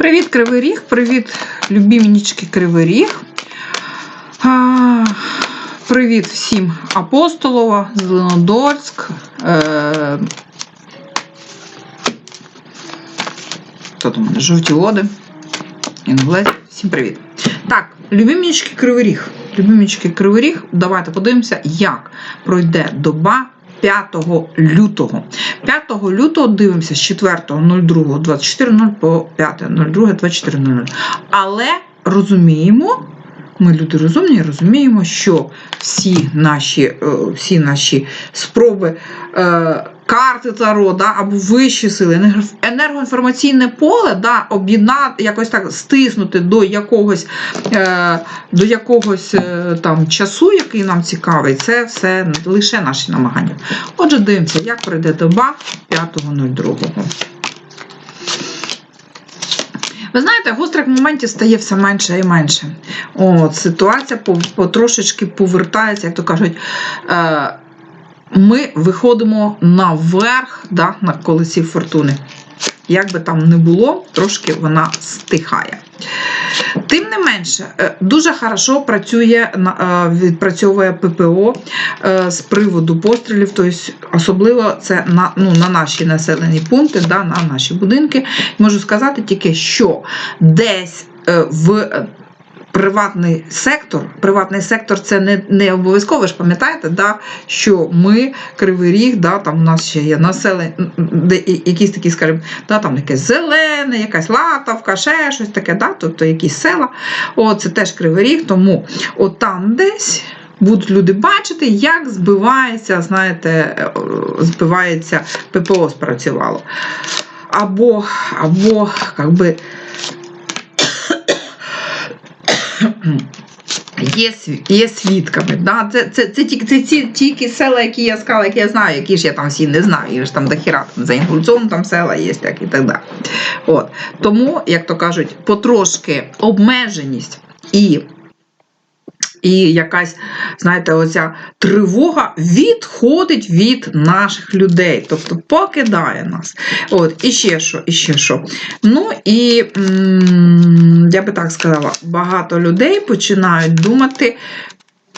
Привіт, Кривий Ріг, привіт, любімнічки Кривий Ріг. Привіт всім Апостолова, Зеленодольськ. Е, хто там у мене? Жовті води. Інглес. Всім привіт. Так, любімнічки Кривий Ріг. Любімнічки Кривий Ріг. Давайте подивимося, як пройде доба 5 лютого. 5 лютого дивимося з 4.02.24.00 по 5.02.24.00. Але розуміємо, ми люди розумні, розуміємо, що всі наші, е, всі наші спроби. Карти Таро, да, або вищі сили, енергоінформаційне поле, да, об'єднати, якось так стиснути до якогось, е, до якогось е, там часу, який нам цікавий, це все лише наші намагання. Отже, дивимося, як пройде доба 5.02. Ви знаєте, гострих моментів стає все менше і менше. От, ситуація по- потрошечки повертається, як то кажуть. Е, ми виходимо наверх да, на колесі фортуни. Як би там не було, трошки вона стихає. Тим не менше, е, дуже хорошо працює, е, відпрацьовує ППО е, з приводу пострілів, тобто особливо це на, ну, на наші населені пункти, да, на наші будинки. Можу сказати тільки, що десь в приватний сектор, приватний сектор це не, не обов'язково, ж пам'ятаєте, да, що ми, Кривий Ріг, да, там у нас ще є населення, якісь такі, скажімо, да, там якесь зелене, якась латавка, ще щось таке, да, тобто якісь села. О, це теж Кривий Ріг, тому от там десь. Будуть люди бачити, як збивається, знаєте, е, збивається ППО спрацювало. Або, або, як би, Є, є свідками. Да? Це, це, це, тільки, це це, тільки села, які я сказала, які я знаю, які ж я там всі не знаю. я ж там дохіра, там за Інгульцом там села є так і так далі. От. Тому, як то кажуть, потрошки обмеженість і. І якась, знаєте, оця тривога відходить від наших людей, тобто покидає нас. От, і ще що, і ще що. Ну і м, я би так сказала, багато людей починають думати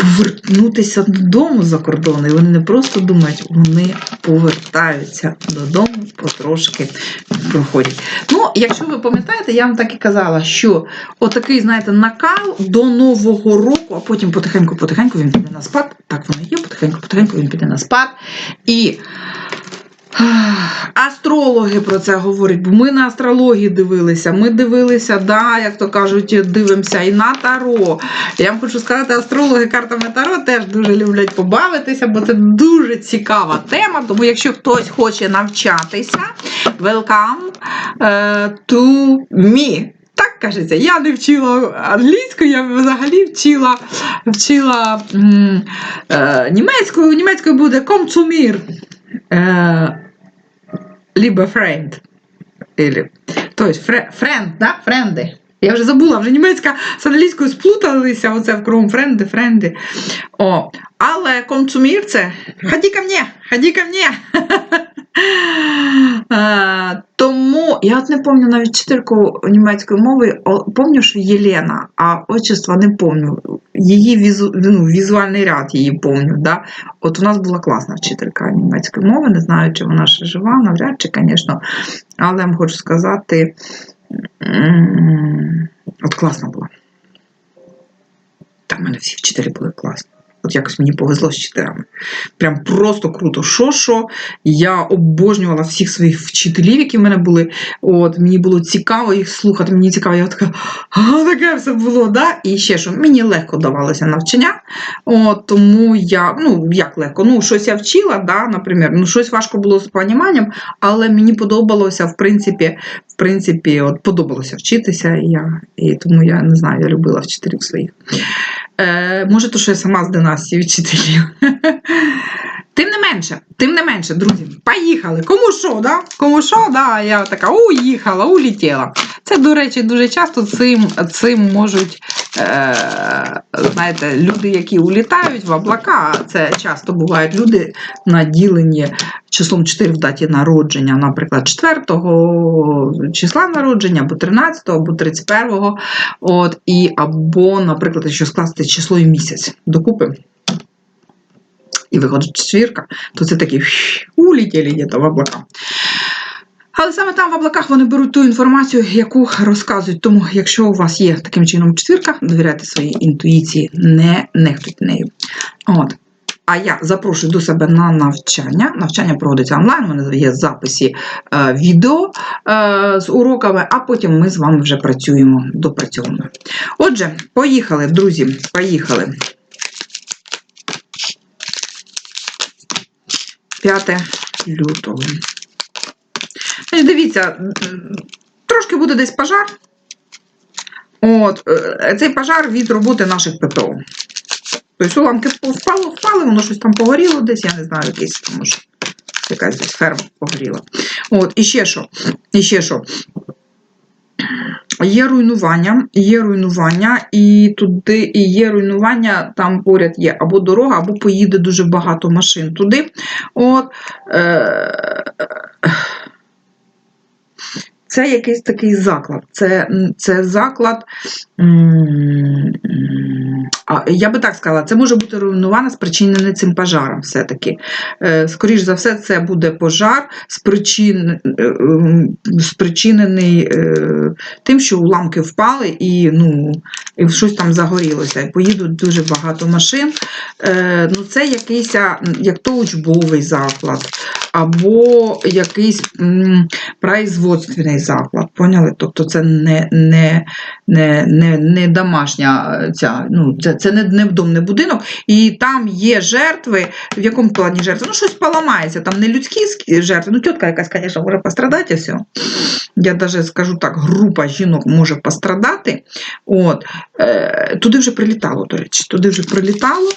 повернутися додому за кордон. І вони не просто думають, вони повертаються додому, потрошки проходять. Ну, якщо ви пам'ятаєте, я вам так і казала, що отакий, знаєте, накал до Нового року, а потім потихеньку-потихеньку він піде на спад. Так воно є, потихеньку-потихеньку він піде на спад. І Астрологи про це говорять, бо ми на астрології дивилися. Ми дивилися, да, як то кажуть, дивимося і на таро. Я вам хочу сказати, астрологи картами таро теж дуже люблять побавитися, бо це дуже цікава тема. Тому, якщо хтось хоче навчатися, welcome е, to me. Так кажеться, я не вчила англійську, я взагалі вчила вчила е, німецькою. Німецькою буде. Е, либо friend. Или, то есть friend, да? Френди. Я вже забула, вже німецька з англійською сплуталися, оце в кругом френди, френди. О, але консумір це ході ко мне, ході ко мне. Тому я от не пам'ятаю навіть вчительку німецької мови, пам'ятаю, що Єлена, а отчество не пам'ятаю. Її візу, ну, візуальний ряд її пам'ятаю. Да? От у нас була класна вчителька німецької мови, не знаю, чи вона ще жива, навряд чи, звісно. Але я вам хочу сказати, от класна була. Там в мене всі вчителі були класні. От якось мені повезло з вчителями. Прям просто круто. Що, що я обожнювала всіх своїх вчителів, які в мене були. От, мені було цікаво їх слухати. Мені цікаво, я така, а таке все було, да? І ще що, мені легко давалося навчання. От, тому я, ну, як легко, ну, щось я вчила, да, наприклад, ну, щось важко було з поніманням, але мені подобалося, в принципі, в принципі, от подобалося вчитися. І я, і тому я не знаю, я любила вчителів своїх. Е, може, то що я сама з династії вчителів. Тим не менше, тим не менше, друзі, поїхали. Кому що, да? Кому що, да, я така уїхала, улетіла. Це до речі, дуже часто цим, цим можуть, е, знаєте, люди, які улітають в облака, це часто бувають люди, наділені числом 4 в даті народження, наприклад, 4 числа народження, або 13, або 31, от, і, або, наприклад, якщо скласти число і місяць докупи, і виходить четвірка, то це такі улетіли где-то в облака. Але саме там в облаках вони беруть ту інформацію, яку розказують. Тому, якщо у вас є таким чином четвірка, довіряйте своїй інтуїції, не нехтуйте нею. От. А я запрошую до себе на навчання. Навчання проводиться онлайн, у мене є записі е, відео е, з уроками, а потім ми з вами вже працюємо, допрацьовуємо. Отже, поїхали, друзі, поїхали. 5 лютого. Значить, дивіться, трошки буде десь пожар. От, е, цей пожар від роботи наших ППО. Тобто уламки впало, впали, воно щось там погоріло десь, я не знаю, якийсь там може, якась десь ферма погоріла. От, і ще що, і ще що. Є руйнування, є руйнування, і туди і є руйнування, там поряд є або дорога, або поїде дуже багато машин туди. От, е- це якийсь такий заклад. Це це заклад, а, я би так сказала, це може бути руйнувано спричинене цим пожаром все-таки. Е, Скоріш за все, це буде пожар, спричин, е, спричинений е, тим, що уламки впали і ну, і щось там загорілося. Поїдуть дуже багато машин. Ну, Це якийсь як то учбовий заклад, або якийсь производственний заклад. Поняли? Тобто це не не, не, не, не домашня ця, ну, це, це не, невдомний не будинок, і там є жертви, в якому плані жертви? Ну, щось поламається, там не людські жертви. Ну, тітка якась, звісно, може пострадати все. Я навіть скажу так, група жінок може пострадати. От. Е, Туди вже прилітало, до речі, туди вже прилітало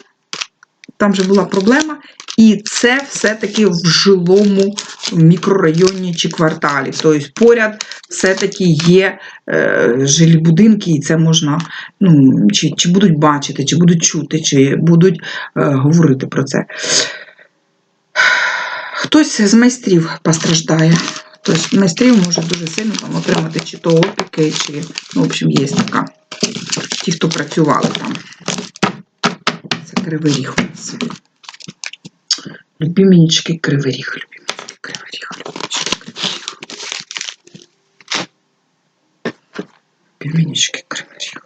там вже була проблема, і це все-таки в жилому мікрорайоні чи кварталі. Тобто поряд все-таки є е, жилі будинки, і це можна, ну, чи чи будуть бачити, чи будуть чути, чи будуть е, говорити про це. Хтось з майстрів постраждає. Тобто майстрів може дуже сильно там отримати чи то опіки, чи, ну, в общем, є така. Ті, хто працювали там. Це Кривий ріг. Любименечки кривий ріг, любименечки кривий ріг, любименечки кривий ріг. Любименечки кривий ріг.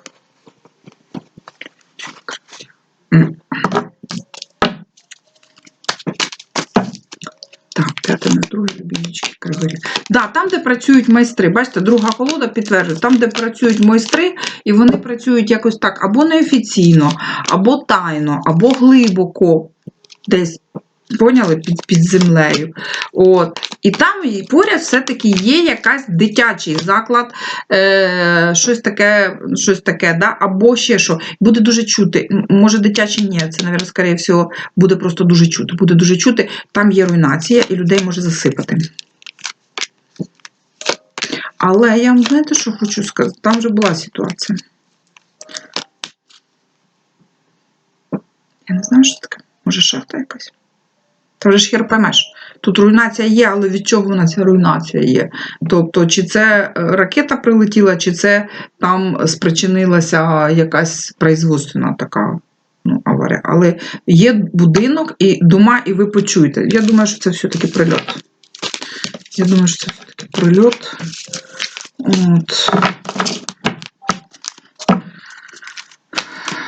Так, п'яте на друге любінічки кривий ріг. Да, там, де працюють майстри, бачите, друга колода підтверджує, там, де працюють майстри, і вони працюють якось так, або неофіційно, або тайно, або глибоко десь. Поняли, під під землею. От. І там поряд все-таки є якась дитячий заклад, е, щось таке, щось таке, да? або ще що. Буде дуже чути. Може, дитячий ні, це, мабуть, скоріше всього, буде просто дуже чути. Буде дуже чути, там є руйнація, і людей може засипати. Але я вам знаєте, що хочу сказати? Там вже була ситуація. Я не знаю, що таке. Може, шахта якась. Та вже ж хер поймеш. Тут руйнація є, але від чого вона ця руйнація є? Тобто, чи це е, ракета прилетіла, чи це там спричинилася якась производственна така ну, аварія. Але є будинок і дома, і ви почуєте. Я думаю, що це все-таки прильот. Я думаю, що це все-таки прильот. От.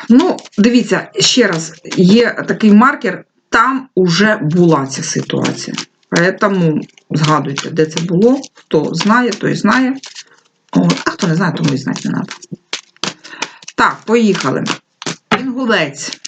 Ну, дивіться, ще раз, є такий маркер, там уже була ця ситуація. Тому згадуйте, де це було. Хто знає, той знає. От. А хто не знає, тому і знати не треба. Так, поїхали. Інгулець.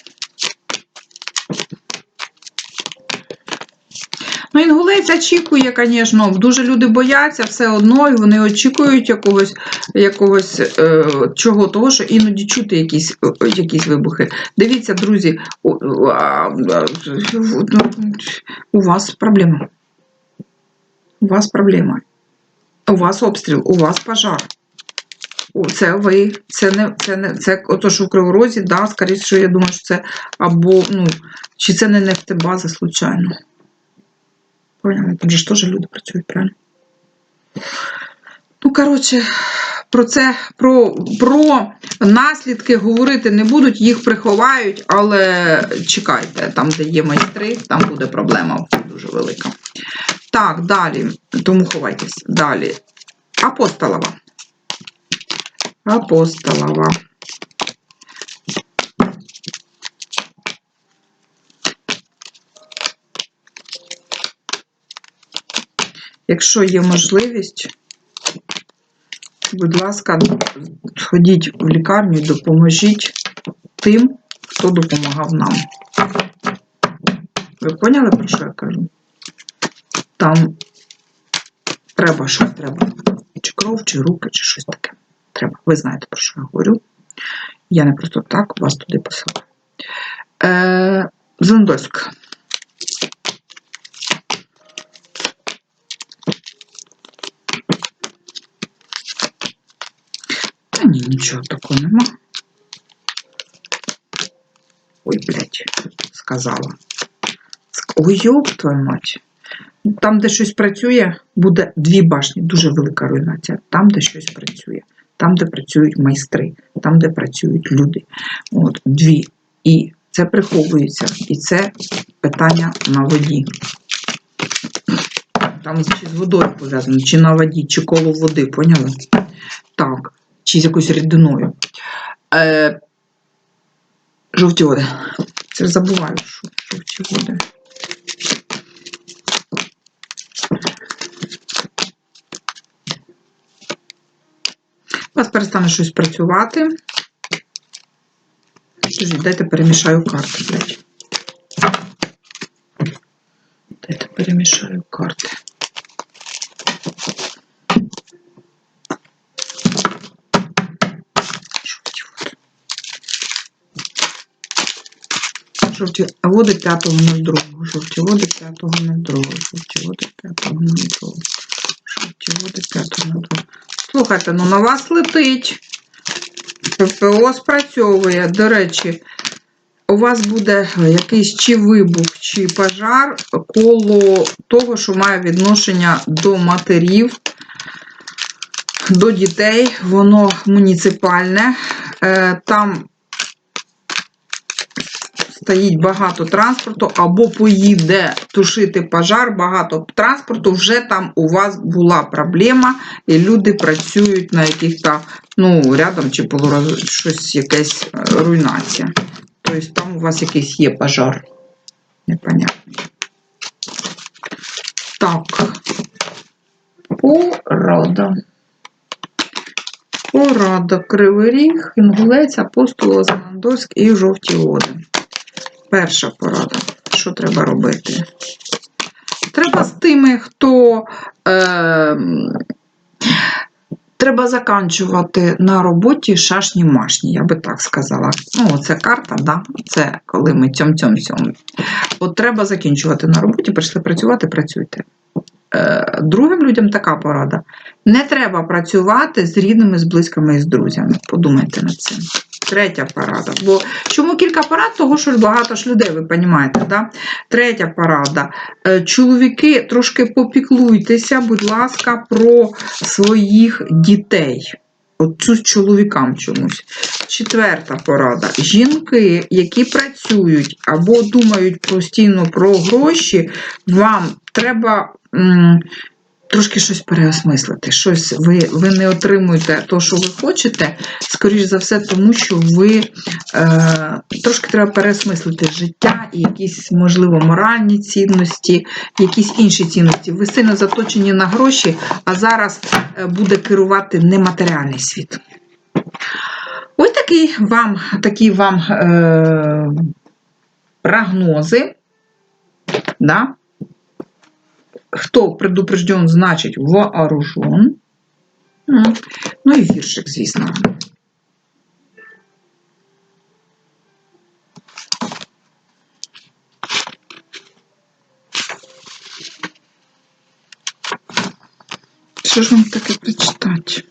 Ну, інгулець очікує, звісно, дуже люди бояться все одно, і вони очікують якогось якогось е, чого, того, що іноді чути якісь якісь вибухи. Дивіться, друзі, у, у вас проблема. У вас проблема. У вас обстріл, у вас пожар. Це ви, це не це не це ото, що в Криворозі, да, скоріше, я думаю, що це або, ну, чи це не нефтебаза, случайно. Поняли? Там же ж теж люди працюють, правильно? Ну, коротше, про це, про, про наслідки говорити не будуть, їх приховають, але чекайте, там, де є майстри, там буде проблема дуже велика. Так, далі, тому ховайтесь. Далі. Апостолова. Апостолова. Якщо є можливість, будь ласка, сходіть в лікарню і допоможіть тим, хто допомагав нам. Ви поняли, про що я кажу? Там треба щось треба. Чи кров, чи руки, чи щось таке. Треба. Ви знаєте, про що я говорю. Я не просто так вас туди посилаю. Е, Зендольськ. Нічого такого нема. Ой, блядь, сказала. Ой, ёб твою мать. Там, де щось працює, буде дві башні, дуже велика руйнація. Там, де щось працює, там, де працюють майстри, там, де працюють люди. От, дві. І це приховується. І це питання на воді. Там чи з водою пов'язано, чи на воді, чи коло води, поняли? Чи з якоюсь рідиною. Е, жовті води. Це забуваю, що жовті води. У вас перестане щось працювати. Подожди, дайте перемішаю карти, блядь. Дайте перемішаю карти. Жовті води 5.02. Жовті води 5.02. Жовті води 5.02. Жовті води 5.02. Слухайте, ну на вас летить. ППО спрацьовує. До речі, у вас буде якийсь чи вибух, чи пожар коло того, що має відношення до матерів, до дітей. Воно муніципальне. Е, Там стоїть багато транспорту, або поїде тушити пожар, багато транспорту, вже там у вас була проблема, і люди працюють на яких-то, ну, рядом чи полуроз... щось, якась е, руйнація. Тобто там у вас якийсь є пожар. Непонятний. Так. Порада. Порада. Кривий Ріг, Інгулець, Апостол, Озанандольськ і жовті води. Перша порада. Що треба робити? Треба з тими, хто. Е, треба заканчувати на роботі шашні-машні, я би так сказала. Ну, це карта, да? це коли ми цьом-цьом-цьом. От треба закінчувати на роботі, прийшли працювати, працюйте. Е, другим людям така порада. Не треба працювати з рідними, з близькими і з друзями. Подумайте над цим. Третя порада. Бо чому кілька порад? Того, що багато ж людей, ви розумієте, да? Третя порада. Е, Чоловіки, трошки попіклуйтеся, будь ласка, про своїх дітей. От цю з чоловікам чомусь. Четверта порада. Жінки, які працюють або думають постійно про гроші, вам треба. Трошки щось переосмислити. Щось ви, ви не отримуєте те, що ви хочете, скоріш за все, тому що ви е, трошки треба переосмислити життя якісь, можливо, моральні цінності, якісь інші цінності. Ви сильно заточені на гроші, а зараз е, буде керувати нематеріальний світ. Ось такий вам, такі вам е, прогнози. Да? Хто предупрежден, значить вооружен. Ну і віршик, звісно. Що ж вам таке прочитати?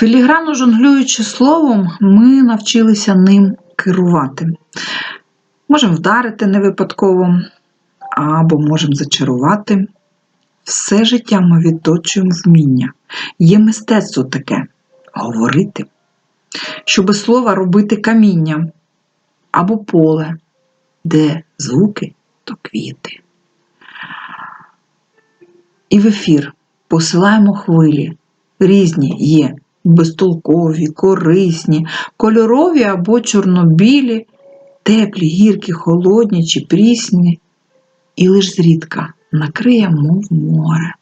Філігранно жонглюючи словом, ми навчилися ним керувати. Можемо вдарити не випадково, або можемо зачарувати. Все життя ми відточуємо вміння. Є мистецтво таке говорити, що без слова робити каміння або поле, де звуки, то квіти. І в ефір посилаємо хвилі. Різні є безтолкові, корисні, кольорові або чорнобілі, теплі, гіркі, холодні чи прісні, і лиш зрідка накриє, мов море,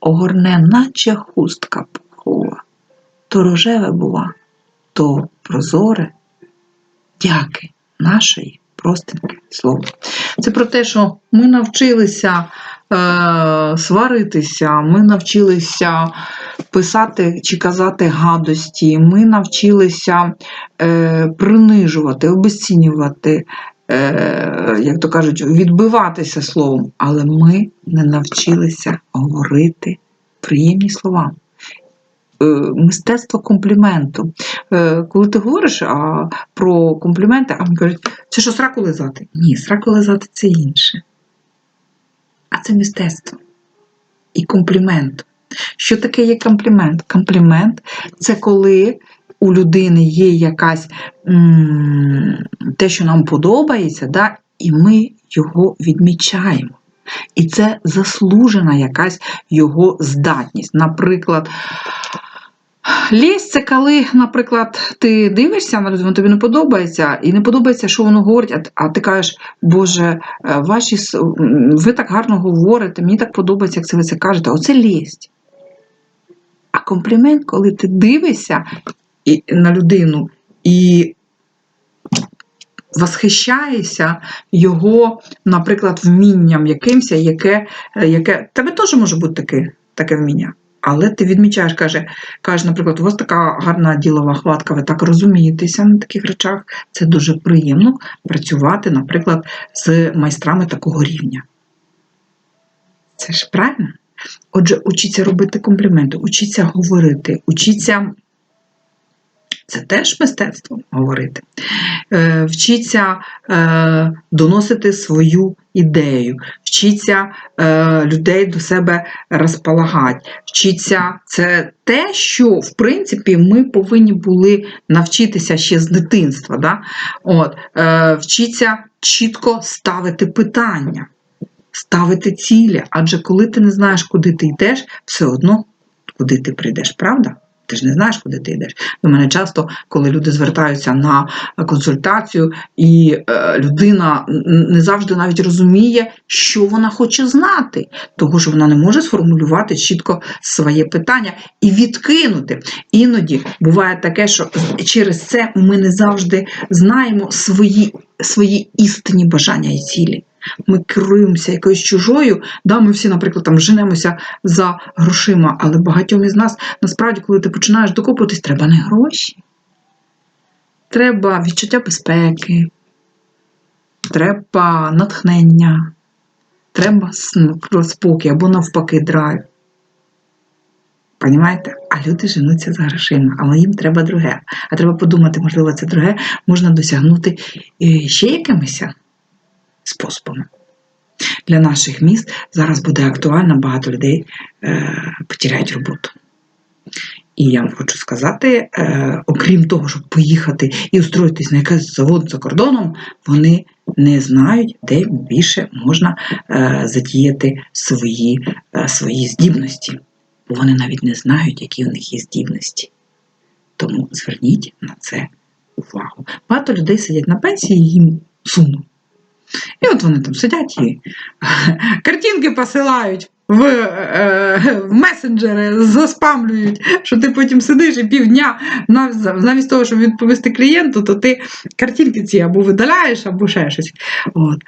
огорне, наче хустка пухова, то рожеве бува, то прозоре, дяки нашої простеньке слово. Це про те, що ми навчилися е, сваритися, ми навчилися писати чи казати гадості, ми навчилися е, принижувати, обесцінювати, е, як то кажуть, відбиватися словом, але ми не навчилися говорити приємні слова. Е, Мистецтво компліменту. Е, Коли ти говориш а, про компліменти, а мені кажуть, це що сраку лизати? Ні, сраку лизати це інше. А це мистецтво. І комплімент. Що таке є комплімент? Комплімент це коли у людини є якась м, те, що нам подобається, да, і ми його відмічаємо. І це заслужена якась його здатність. Наприклад, лість це коли, наприклад, ти дивишся на людину, тобі не подобається, і не подобається, що воно говорить, а, ти кажеш, Боже, е, ваші, ви так гарно говорите, мені так подобається, як це ви це кажете. Оце лість. Комплімент, коли ти дивишся на людину і восхищаєшся його, наприклад, вмінням якимось, яке, яке тебе теж може бути таке, таке вміння. Але ти відмічаєш, каже, каже, наприклад, у вас така гарна ділова хватка, ви так розумієтеся на таких речах. Це дуже приємно працювати, наприклад, з майстрами такого рівня. Це ж правильно? Отже, учіться робити компліменти, учіться говорити, учіться. Це теж мистецтво говорити. Е, вчіться е, доносити свою ідею, вчіться е, людей до себе розполагати, вчіться це те, що в принципі ми повинні були навчитися ще з дитинства. Да? От, е, вчіться чітко ставити питання, ставити цілі. Адже коли ти не знаєш, куди ти йдеш, все одно куди ти прийдеш, правда? Ти ж не знаєш, куди ти йдеш. До мене часто, коли люди звертаються на консультацію, і е, людина не завжди навіть розуміє, що вона хоче знати, тому що вона не може сформулювати чітко своє питання і відкинути. Іноді буває таке, що через це ми не завжди знаємо свої, свої істинні бажання і цілі. Ми керуємося якоюсь чужою, да, ми всі, наприклад, там женемося за грошима, але багатьом із нас насправді, коли ти починаєш докопуватись, треба не гроші. Треба відчуття безпеки, треба натхнення, треба спокій або навпаки драйв. Понімаєте? А люди женуться за грошима, але їм треба друге. А треба подумати, можливо, це друге можна досягнути е, ще якимись способами. Для наших міст зараз буде актуально, багато людей е, потеряють роботу. І я вам хочу сказати, е, окрім того, щоб поїхати і устроїтись на якийсь завод за кордоном, вони не знають, де більше можна е, задіяти свої, е, свої здібності. Бо вони навіть не знають, які у них є здібності. Тому зверніть на це увагу. Багато людей сидять на пенсії, і їм сумно. І от вони там сидять і картинки посилають в, е, в месенджери, заспамлюють, що ти потім сидиш і півдня, нав- замість того, щоб відповісти клієнту, то ти картинки ці або видаляєш, або ще щось. От.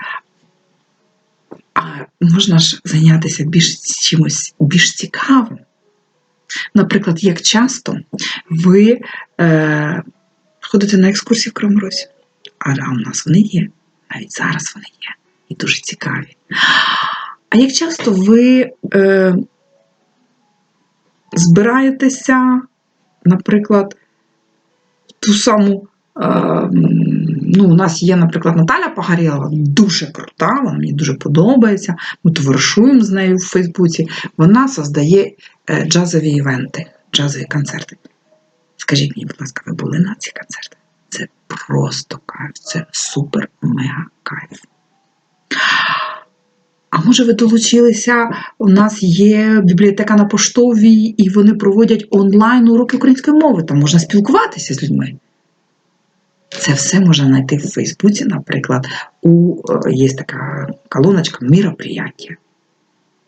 А можна ж зайнятися більш чимось більш цікавим. Наприклад, як часто ви е, ходите на екскурсії в Кривому А, а у нас вони є. Навіть зараз вони є. І дуже цікаві. А як часто ви е, збираєтеся наприклад, ту саму. е, Ну, у нас є, наприклад, Наталя Погорєлова, дуже крута, вона мені дуже подобається. Ми товаришуємо з нею в Фейсбуці. Вона создає е, джазові івенти, джазові концерти. Скажіть мені, будь ласка, ви були на ці концерти? Просто кайф, це супер-мега кайф. А може ви долучилися? У нас є бібліотека на поштовій, і вони проводять онлайн уроки української мови. Там можна спілкуватися з людьми. Це все можна знайти в Фейсбуці, наприклад, у е, є така колоночка «Міроприяття».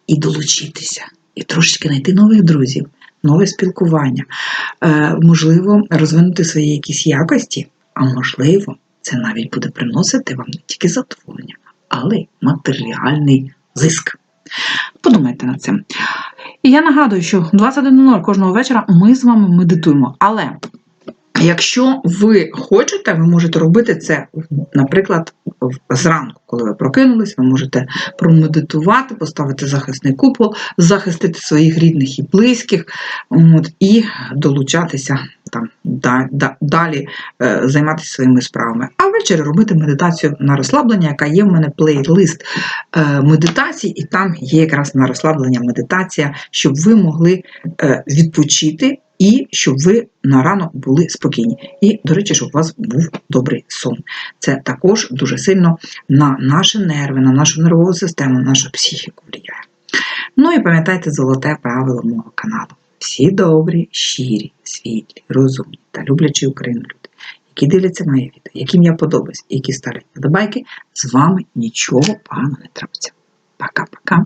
І долучитися, і трошечки знайти нових друзів, нове спілкування, е, можливо, розвинути свої якісь якості, а можливо, це навіть буде приносити вам не тільки задоволення, але й матеріальний зиск. Подумайте над цим. І я нагадую, що 21.00 кожного вечора ми з вами медитуємо. Але якщо ви хочете, ви можете робити це, наприклад, в- зранку, коли ви прокинулись, ви можете промедитувати, поставити захисний купол, захистити своїх рідних і близьких, от, і долучатися там да- да- далі е, займатися своїми справами. А ввечері робити медитацію на розслаблення, яка є в мене плейлист е, медитацій, і там є якраз на розслаблення медитація, щоб ви могли е, відпочити і щоб ви на ранок були спокійні. І, до речі, щоб у вас був добрий сон. Це також дуже сильно на наші нерви, на нашу нервову систему, на нашу психіку впливає. Ну і пам'ятайте золоте правило мого каналу. Всі добрі, щирі, світлі, розумні та люблячі Україну люди, які дивляться моє відео, яким я подобаюсь, які ставлять подобайки, з вами нічого поганого не трапиться. Пока-пока.